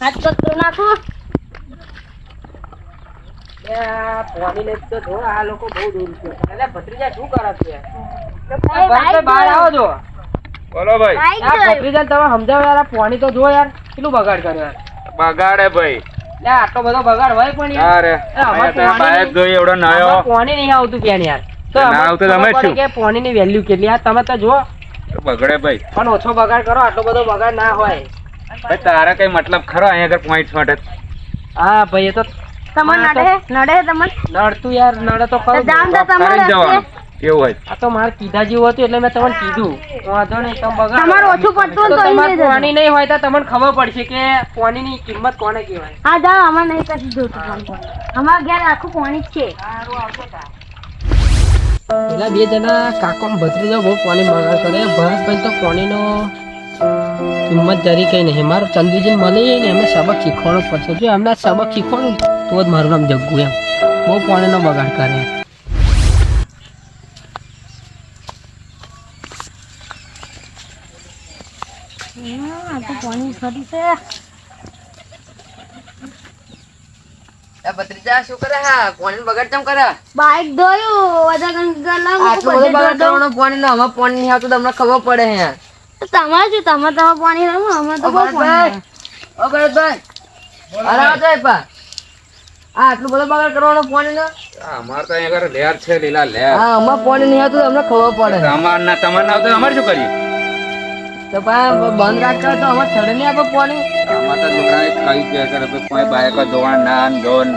હાથ પગ તો નાખો. પોણી ને તો જો આ લોકો બહુ દૂર છે. એટલે ભત્રીજા શું કરે છે? એ ભરતભાઈ બાઈક બહાર આવો છો. બોલો ભાઈ. આ ભત્રીજા તમે સમજાવો યાર આ તો જો યાર. કેટલું બગાડ કર્યો યાર. બગાડે ભાઈ. લે આટલો બધો બગાડ હોય પણ અરે બાઈક જોઈ એવડો નયો. આમાં પોણી નહીં આવતું ક્યાં યાર. તો આવતું શું? કે પોણીની વેલ્યુ કેટલી. આ તમે તો જો બગડે ભાઈ. પણ ઓછો બગાડ કરો આટલો બધો બગાડ ના હોય. ભાઈ તારા કઈ મતલબ ખરો અહીંયા આગળ પોઈન્ટ માટે? હા ભાઈ એ તો તમને નડે? નડે તમને? નડતું યાર નડે તો ખરું. જામ તો તમારે જવાનું. એવું હોય? આ તો મારે કીધા જેવું હતું એટલે મેં તમને કીધું. વાંધો નહીં તમે બગાડ. તમારે ઓછું પડતું તો તમારે પાણી નહીં હોય તો તમને ખબર પડશે કે પાણીની કિંમત કોને કહેવાય. હા જાઓ અમાર નહીં કશું જોતું અમાર ઘેર આખું પાણી જ છે. પેલા બે જણા કાકો ભત્રીજો બહુ પાણી બગાડ કરે. ભરતભાઈ તો પાણીનો કિંમત જરી કંઈ નહીં. મારો ચંદુજી મળી ને એમને સબક શીખવાડવો પડશે. જો એમને સબક શીખવાનું તો જ મારું નામ જગ્ગુ એમ. બહુ પાણીનો બગાડ કરે. હમ, આ તો પાણી ખરી છે. ભત્રીજા શું કરે? હા પાણી બગાડ ચમ કરે? બાઈક ધોયું આટલું બધું બગાડ નો આમાં પાણી નહીં આવતું તમને ખબર પડે હે. તો તમારે શું? તમે તમે પાણી રમો અમે તો બહુ પાણી ઓ ભરતભાઈ અરે આવો તો પા આ આટલું બધું બગાડ કરવાનો પાણી નો? અમારે તો અહીંયા આગળ લેર છે લીલા લેર. હા અમાર પાણી નહીં આવતું તમને ખબર પડે. અમાર ના તમારે ના આવતું અમારે શું કરીએ? તો પા બંધ રાખતા તો અમારે છડે નહીં આપે પાણી. અમારે તો છોકરાને ખાઈ જ જાય કરે ભાઈ કોઈ બાઈક ધોવાણ નાન ધોન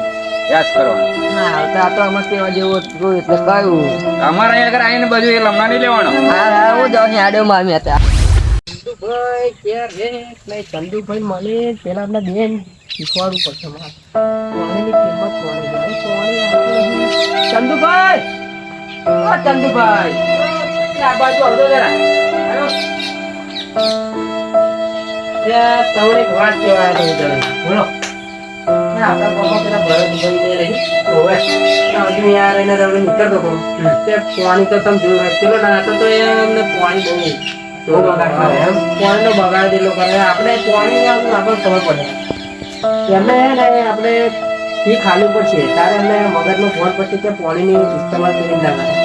યાદ કરવાનું હા તો આ તો અમાર કેવા જેવું હતું એટલે કહ્યું અમારે અહીંયા આગળ આવીને બધું એ લમણા નહીં લેવાનો. હા હા હું જાઉં હેડ્યો મામી હતા ચંદુભાઈ ક્યાં રે? એટલે ચંદુભાઈ મળે પેલા આપણા બેન શીખવાડવું પડશે મારે. પાણીની કિંમત કોને જાય પાણી ચંદુભાઈ! ઓ ચંદુભાઈ! આ બાજુ આવજો જરા. ત્યાં તમને એક વાત કહેવાય તમે જરા. બોલો. આપણા ગામમાં પેલા ભરતભાઈ રહી. ઓવે. હજુ યાર એને તમને નીકળતો હતો. તે પાણી તો તમે જોયું. પેલો નાતો તો એમને પાણી બહુ પાણીનો બગાડ એટલો કરે. આપણે પાણી આપણને ખબર પડે. એમને ને આપણે ફી ખાલી પડશે તારે એમને મગજનો ફોન પછી કે પાણીની ઇસ્તેમાલ કરી ના કરે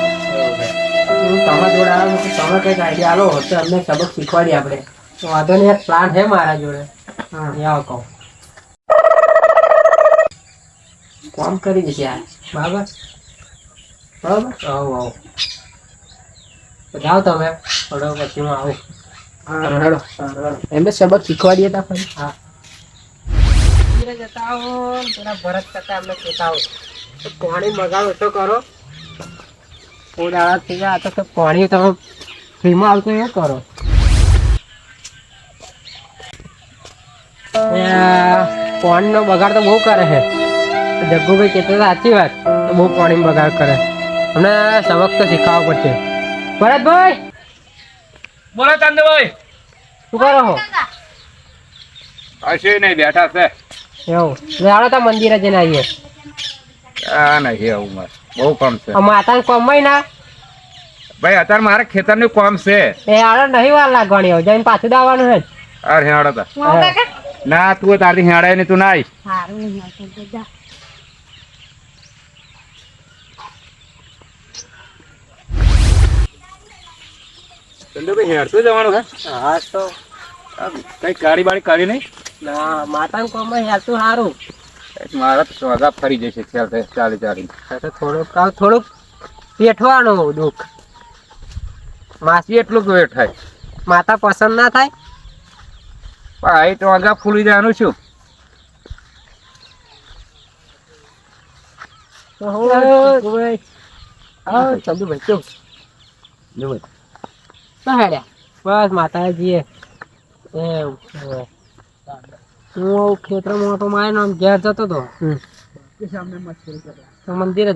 જોડે આવ્યો તમે કંઈક આઈડિયા આલો. તો અમને સબક શીખવાડી આપણે. તો વાંધો નહીં પ્લાન છે મારા જોડે. હા. એ આવો કહું. કામ કરી દઈશ યાર. બરાબર? બરાબર? આવો આવો. જાઓ તમે. થોડો પછી હું આવું હા હેડો એમને સબક શીખવાડીએ તા ફરી હા. જતા આવો પેલા ભરત કરતા એમને કહેતા આવો. તો પાણી મગાવો તો કરો. ઉડાળા થઈ ગયા તો તો પાણી તમે ફ્રીમાં આવતું એ કરો. પાણીનો બગાડ તો બહુ કરે છે. જગ્ગુભાઈ કહેતા હતા સાચી વાત તો બહુ પાણી બગાડ કરે. અમને સબક તો શીખવવો પડશે. ભરતભાઈ! બોલો ચંદુભાઈ. શું કરો છો? કશું નહીં બેઠા છે. એવું. જાણો તો મંદિરે જઈને આવીએ. આ નહીં આવું મારે. બહુ કામ છે. માતા કમાઈ ના? ભાઈ અત્યારે મારે ખેતરનું કામ છે. એ આડો નહીં વાર લાગવાની હવે જઈને પાછું દાવાનું છે. અરે હેડો તો. ના તું તારી હેડાય ને તું ના આવીશ સારું નહીં આવતું તો જા. ચંદુભાઈ જવાનું હા? તો કઈ ગાડી બાડી કરી નહીં? ના માતાને કમાઈ હેતું સારું મારા તો વાગા ફરી જશે ચાલતે ચાલી ચાલી. થોડુંક થોડુંક પેઠવાનું દુઃખ. માસી એટલું વેટ થાય. માતા પસંદ ના થાય? પણ તો આગા ફૂલી જવાનું છું. તો હું ચંદુભાઈ તો હેડ્યા બસ માતાજીએ. એવું હું ખેતરમાં ઓટો મારે નામ ઘેર જતો હતો. તો મંદિરે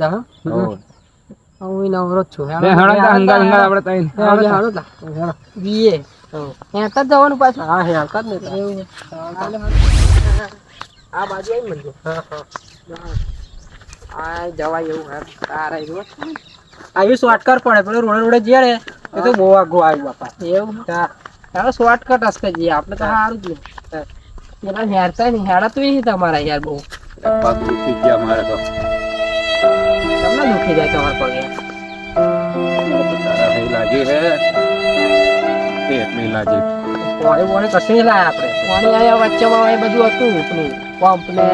હું નવરો જ છું. બીએ હેરતા જવાનું પાછું. હા હેરતા જ નહીં આ બાજુ આવી મંદિર. હા હા. આ જવાય એવું હા. તારા એવું આવી શોર્ટકટ પડે પેલો રોડે રોડે જઈએ રે એ તો બહુ આઘો આવ્યું બાપા. એવું હા? ચાલો શોર્ટકટ હશે જઈએ આપણે તો સારું જ લે પેલા હેરતા નહીં હેડા તો એ તમારા યાર બહુ. પગ દુખી ગયા મારે તો. તમને દુખી જાય તમારા પગે? તારા નહીં લાગી હે. એટલી લાગી. પાણી પાણી કશું નહીં લાયા આપણે. પાણી આયા વચ્ચેમાં એ બધું હતું પંપ ને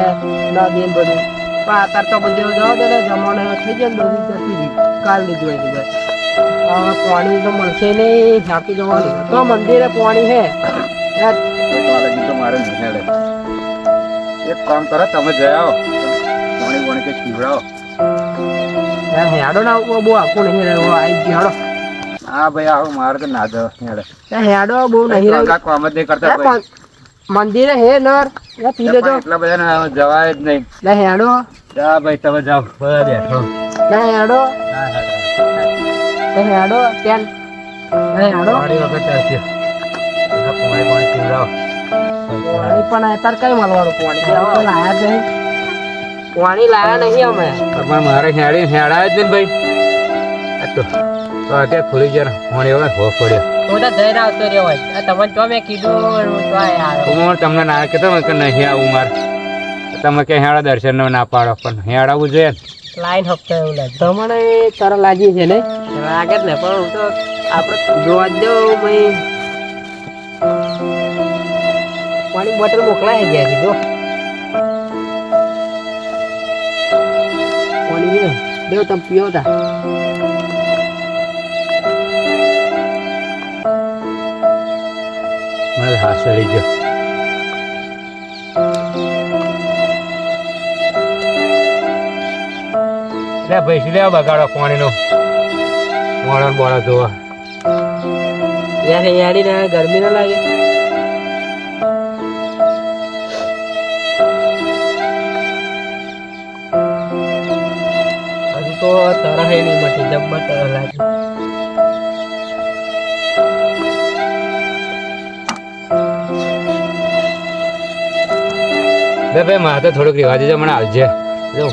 નદી બધું. પણ અત્યારે તો બધું જવા દે ને જમાનો થઈ ગયો બધું જતી રહ્યું કાલ લીધું પાણી તો મળશે નહીં ઝાંકી જવાનું. તો મંદિરે પાણી હે. તો મારે નહીં એક કામ કરો તમે જઈ આવો. પાણી પાણી કે છીવડાવો હેડો ના બહુ આખું નહીં રહ્યો આવી હેડો. હા ભાઈ આવો મારે તો ના જ હેડે. હેડો બહુ નહીં રહ્યું. કામ જ નહીં કરતા મંદિરે હે નર પી લેજો. એટલા બધા જવાય જ નહીં. હેડો. જા ભાઈ તમે જાઓ. બધા બેઠો. લે હેડો. તમે હેડો ત્યાં લે હેડો. પાણી વખત આવશે પાણી પાણી પીવડાવો. પાણી પણ અત્યારે કઈ મળવાનું પાણી? લાયા જ નહીં. પાણી લાયા નહીં અમે. પણ મારે હેડી હેડાય જ ને ભાઈ. તો તો અત્યારે ખુલી ગયા. પાણી હવે હો પડ્યો. હું તો જઈને આવતો રહ્યો હોય. તમને તો મેં કીધું હું તમને ના કહેતો ને કે નહીં આવું મારે. તમે કે હેડા દર્શન ના પાડો પણ હેડાવું જોઈએ લાઈન હપ્તો એવું લાગે. તમને તારા લાગી છે ને લાગે ને પણ હું તો આપણે જોવા જ દઉં ભાઈ પાણી બોટલ મોકલાય ગયા છે જો. પાણી દેવ તમે પીઓ તા. મને હાથ ચડી ગયો. લે ભાઈ લે બગાડો પાણીનો? મોડો બોળો ધોવા. યાર યાડી ને ગરમી ના લાગે. હજુ તો તરહ નહીં મટી જબ્બર તરહ લાગે. બે ભાઈ મારે તો થોડુંક રિવાજ હમણાં આવજે. જો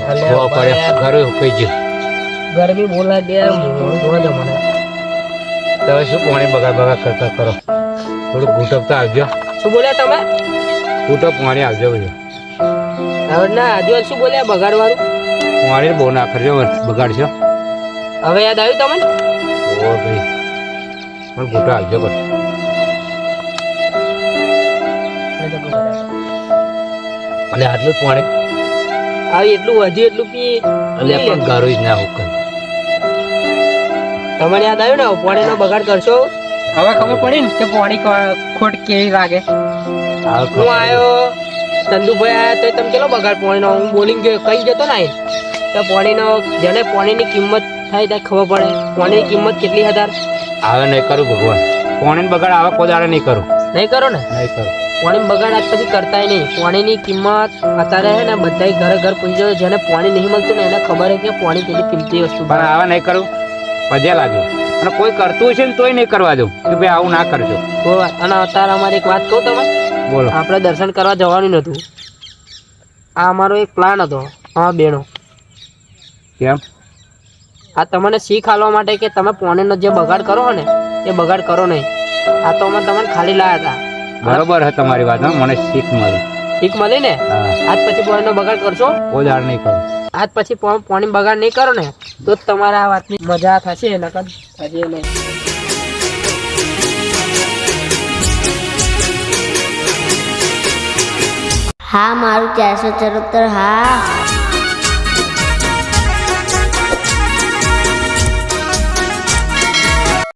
પડે. ઘરે ઉકાઈ ગયું ગરમી મોડું દે મને. તમે શું પાણી બગાડ બગાડ કરતા કરો? થોડું ઘૂંટપ તો આવજો. શું બોલ્યા તમે? ઘૂંટપ પાણી આવજો ભાઈ હવે ના હજુ શું બોલ્યા? બગાડવાનું? પાણી બહુ ના કરજો બગાડશો. હવે યાદ આવ્યું તમને? ઓ ભાઈ. પણ ઘૂંટો આવજો પણ અને આટલું જ પાણી. આવી એટલું વધ્યું એટલું પી અલે પણ ગારું જ ના હુકમ. તમને યાદ આવ્યું ને પાણીનો બગાડ કરશો? હવે ખબર પડી ને કે પાણી ખોટ કેવી લાગે હું આવ્યો ચંદુભાઈ આવ્યા તો તમે કેટલો બગાડ પાણીનો? હું બોલિંગ કઈ જતો ને. તો પાણીનો જેને પાણીની કિંમત થાય ત્યાં ખબર પડે. પાણીની કિંમત કેટલી હજાર? આવે નહીં કરું ભગવાન. પાણી બગાડ આવે કોઈ દાડે નહીં કરું. નહીં કરો ને? નહીં કરું. પાણી બગાડ આજ પછી કરતાય નહીં. પાણીની કિંમત અત્યારે હે ને બધાય ઘરે ઘર પૂછી જાય જેને પાણી નહીં મળતું ને એને ખબર છે કે પાણી કેટલી કિંમતી વસ્તુ પણ આવે નહીં કરું. મજા લાગે. અને કોઈ કરતું છે ને તોય નહીં કરવા દઉં. કે ભાઈ આવું ના કરજો. કોઈ વાત. અને અત્યારે અમારે એક વાત કહું તમે બોલો. આપણે દર્શન કરવા જવાનું નહોતું આ અમારો એક પ્લાન હતો. હા બેનો. કેમ? આ તમને શીખ આલવા માટે કે તમે પાણીનો જે બગાડ કરો ને એ બગાડ કરો નહીં. આ તો અમે તમને ખાલી લાયા હતા. બરોબર છે તમારી વાત હો, મને શીખ મળી. શીખ મળી ને? આજ પછી પાણીનો બગાડ કરશો? કોઈ દાડ નહીં કરો. આજ પછી પાણી બગાડ નહીં કરો ને તો તમારા તમારે આ વાતની મજા થશે નકર થશે નહીં. હા મારું ચારસો ચરોતર હા.